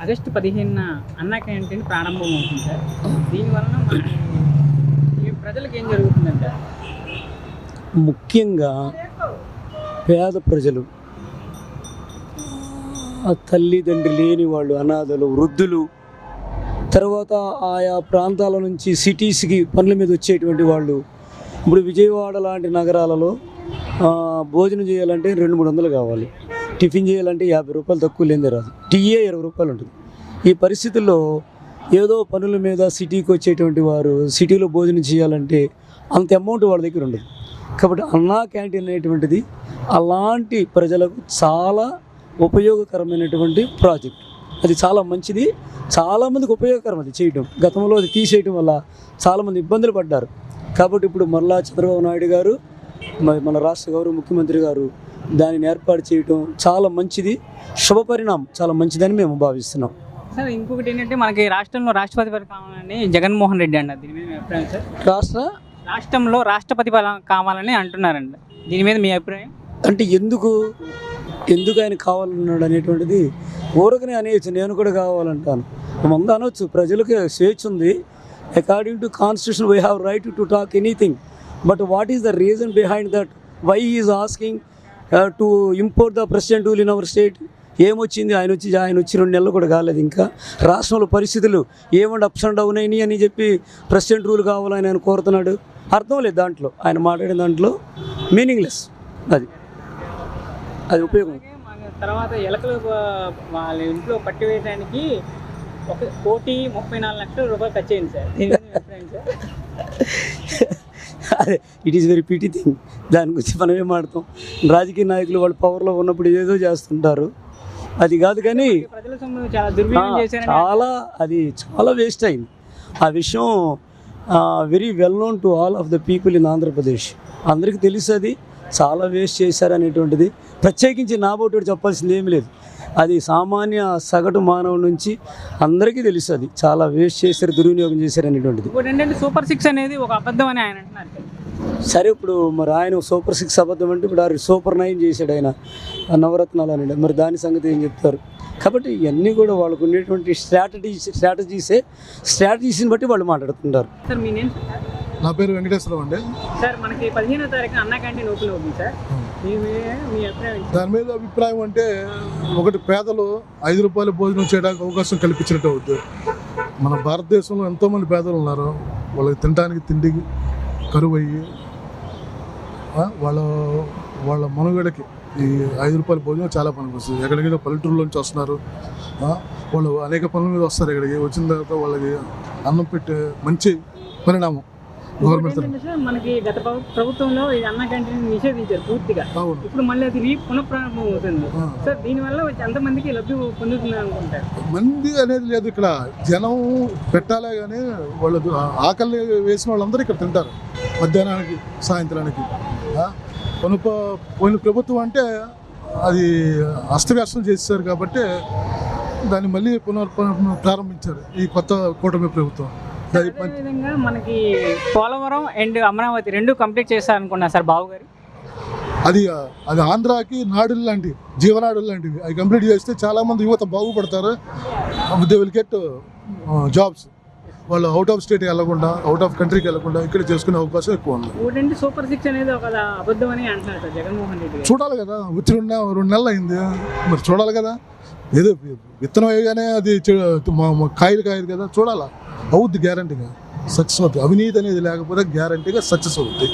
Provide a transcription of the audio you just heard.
August పదిహేనున అన్నా canteen ప్రారంభం అవుతుంది సార్ దీనివలన మనకి ఈ ప్రజలకు ఏం జరుగుతుందంటే? ముఖ్యంగా పేద ప్రజలు ఆ తల్లిదండ్రి లేని వాళ్ళు అనాథలు వృద్ధులు తర్వాత ఆయా ప్రాంతాల నుంచి సిటీస్కి పనుల మీద వచ్చేటువంటి వాళ్ళు ఇప్పుడు విజయవాడ లాంటి నగరాలలో ఆ, భోజనం చేయాలంటే రెండు మూడు వందలు కావాలి. టిఫిన్ చేయాలంటే యాభై రూపాయలు తక్కువ లేనిదే రాదు. టీయే ఇరవై రూపాయలు ఉంటుంది. ఈ పరిస్థితుల్లో ఏదో పనుల మీద సిటీకి వచ్చేటువంటి వారు సిటీలో భోజనం చేయాలంటే అంత అమౌంట్ వాళ్ళ దగ్గర ఉండదు. కాబట్టి అన్నా క్యాంటీన్ అనేటువంటిది అలాంటి ప్రజలకు చాలా ఉపయోగకరమైనటువంటి ప్రాజెక్ట్. అది చాలా మంచిది. చాలామందికి ఉపయోగకరం అది చేయటం. గతంలో అది తీసేయటం వల్ల చాలామంది ఇబ్బందులు పడ్డారు. కాబట్టి ఇప్పుడు మరలా చంద్రబాబు నాయుడు గారు మరి మన రాష్ట్ర గౌరవ ముఖ్యమంత్రి గారు దానిని ఏర్పాటు చేయటం చాలా మంచిది. శుభపరిణామం చాలా మంచిదని మేము భావిస్తున్నాం. సార్ ఇంకొకటి ఏంటంటే మనకి రాష్ట్రంలో రాష్ట్రపతి పదవి కావాలని జగన్మోహన్ రెడ్డి అన్నారు దీని మీద మీ అభిప్రాయం సార్? రాష్ట్ర? రాష్ట్రంలో రాష్ట్రపతి కావాలని అంటున్నారండి. దీని మీద మీ అభిప్రాయం? అంటే ఎందుకు ఎందుకు ఆయన కావాలన్నాడు అనేటువంటిది ఊరకనే అనేయచ్చు. నేను కూడా కావాలంటాను. ముందు అనొచ్చు ప్రజలకు స్వేచ్ఛ ఉంది. According to constitution we have right to talk anything but what is the reason behind that why is asking to import the president rule in our state ఏమొచ్చింది? ఆయన వచ్చి ఆయన వచ్చి రెండు నెలలు కూడా కాలేదు ఇంకా. రాష్ట్రంలో పరిస్థితులు ఏమంటే అప్స్ అండ్ డౌన్ అయినాయి అని చెప్పి ప్రెసిడెంట్ రూల్ కావాలని ఆయన కోరుతున్నాడు. అర్థం లేదు దాంట్లో. ఆయన మాట్లాడిన దాంట్లో మీనింగ్లెస్ అది. అది ఉపయోగం. తర్వాత ఎలకలు వాళ్ళ ఇంట్లో పట్టి వేయడానికి ఒక కోటి ముప్పై నాలుగు లక్షల రూపాయలు ఖర్చు అయింది సార్ దీని మీద మీ అభిప్రాయం sir it is very petty thing దాని గురించి మనం ఏం ఆడతాం రాజకీయ నాయకులు వాళ్ళు పవర్లో ఉన్నప్పుడు ఏదో చేస్తుంటారు. అది కాదు కానీ చాలా అది చాలా వేస్ట్ అయింది. ఆ విషయం very well known to all of the people in Andhra Pradesh అందరికీ తెలుసు అది. చాలా వేస్ట్ చేశారు అనేటువంటిది. ప్రత్యేకించి నా బోటు చెప్పాల్సింది ఏమీ లేదు. అది సామాన్య సగటు మానవుడి నుంచి అందరికీ తెలుసు అది. చాలా వేస్ట్ చేశారు దుర్వినియోగం చేశారు అనేటువంటిది. సూపర్ సిక్స్ అనేది ఒక అబద్ధం అని ఆయన అంటున్నారు. సార్. ఇప్పుడు మరి ఆయన సూపర్ సిక్స్ అబద్ధం అంటే ఇప్పుడు ఆ సూపర్ నైన్ చేశాడు ఆయన నవరత్నాలు అని మరి దాని సంగతి ఏం చెప్తారు? కాబట్టి ఇవన్నీ కూడా వాళ్ళకు ఉండేటువంటి స్ట్రాటజీస్ స్ట్రాటజీసే స్ట్రాటజీస్ని బట్టి వాళ్ళు మాట్లాడుతుంటారు. సార్ మీ నేమ్? సార్ నా పేరు వెంకటేశ్వరరావు అండి. సార్ మనకి పదిహేనో తారీఖున అన్నా క్యాంటీన్ ఓపెన్ అవుతుంది సార్? దాని మీద అభిప్రాయం అంటే ఒకటి పేదలు ఐదు రూపాయల భోజనం చేయడానికి అవకాశం కల్పించినట్టు అవుద్ది. మన భారతదేశంలో ఎంతోమంది పేదలు ఉన్నారు. వాళ్ళకి తినడానికి తిండికి కరువు అయ్యి వాళ్ళ వాళ్ళ మనుగడకి ఈ ఐదు రూపాయల భోజనం చాలా పనికి వస్తుంది. ఎక్కడికైనా పల్లెటూరులోంచి వస్తున్నారు ఆ, వాళ్ళు అనేక పనుల మీద వస్తారు ఇక్కడికి. వచ్చిన తర్వాత వాళ్ళకి అన్నం పెట్టే మంచి పరిణామం గవర్నమెంట్ మనకి గత ప్రభు- ప్రభుత్వంలో ఈ అన్నా క్యాంటీన్ నిషేధించారు పూర్తిగా. ఇప్పుడు మళ్ళీ అది పునఃప్రారంభం అవుతుంది. సార్ దీనివల్ల ఎంతమందికి లబ్ధి పొందుతున్నారు అనుకుంటారు. మంది అనేది లేదు ఇక్కడ. జనం పెట్టాలే కానీ వాళ్ళు ఆకలి వేసిన వాళ్ళందరూ ఇక్కడ తింటారు. మధ్యాహ్నానికి సాయంత్రానికి. ఆ? పోయిన ప్రభుత్వం అంటే అది అస్తవ్యస్తం చేశారు కాబట్టి దాన్ని మళ్ళీ పునర్ ప్రారంభించారు ఈ కొత్త కూటమి ప్రభుత్వం. మనకి పోలవరం అండ్ అమరావతి రెండు కంప్లీట్ చేస్తారనుకున్నా సార్ బాబు గారు? అది అది ఆంధ్రాకి నాడులు లాంటివి జీవనాడులు లాంటివి. అవి కంప్లీట్ చేస్తే చాలామంది యువత బాగుపడతారు. They will get jobs. వాళ్ళు అవుట్ ఆఫ్ స్టేట్ వెళ్ళకుండా అవుట్ ఆఫ్ కంట్రీకి వెళ్ళకుండా ఇక్కడ చేసుకునే అవకాశం ఎక్కువ ఉంది. సూపర్ సిక్స్ అనేది ఒక అబద్ధం అని అంటున్నారు జగన్మోహన్ రెడ్డి చూడాలి కదా వచ్చి రెండు రెండు నెలలు అయింది. మరి చూడాలి కదా. ఏదో విత్తనం వేయగానే అది కాయలు కాయదు కదా చూడాలా. అవుద్ది గ్యారంటీగా సక్సెస్ అవుతుంది అవినీతి అనేది లేకపోతే గ్యారంటీగా సక్సెస్ అవుద్ది.